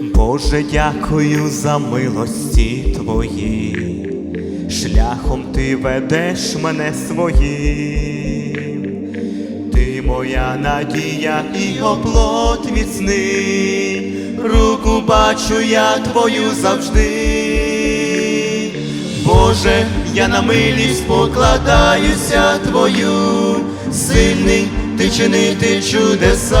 Боже, дякую за милості Твої, шляхом Ти ведеш мене своїм, Ти моя надія і оплот міцний, руку бачу я Твою завжди. Боже, я на милість покладаюся Твою, сильний ти чинити чудеса.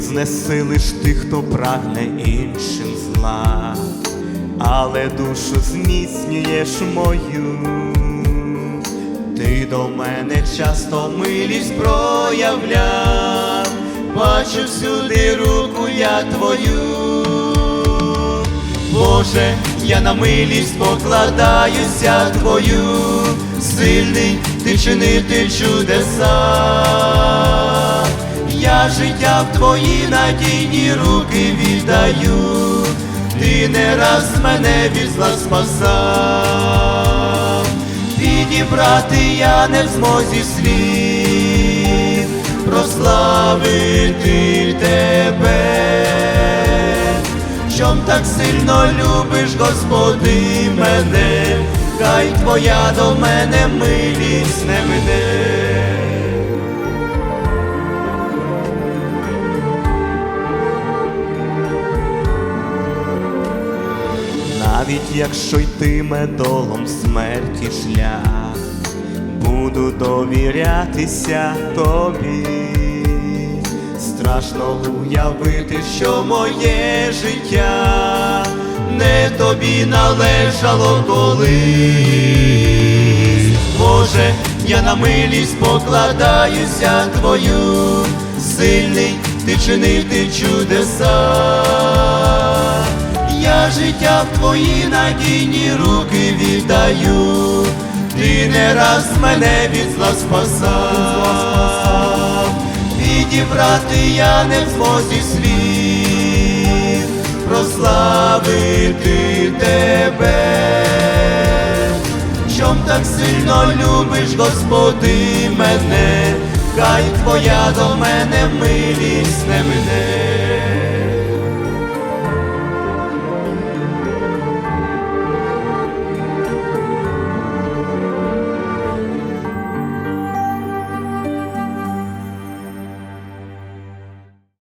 Знесилиш тих, хто прагне іншим зла, але душу зміцнюєш мою. Ти до мене часто милість проявляв, бачу всюди руку я твою. Боже, я на милість покладаюся твою, сильний ти чинити чудеса. Я життя в твої надійні руки віддаю, ти не раз мене від зла спасав, підібрати я не в змозі слів, прославити тебе, чом так сильно любиш, Господи, мене, хай твоя до мене милість не мине. Навіть якщо йтиме долом смерті шлях, буду довірятися тобі. Страшно уявити, що моє життя не тобі належало колись. Боже, я на милість покладаюся твою, сильний ти чинити чудеса. Я життя в твої надійні руки віддаю, ти не раз мене від зла спасав, підібрати я не в змозі слів, прославити тебе, чом так сильно любиш, Господи, мене, хай твоя до мене милість не мине.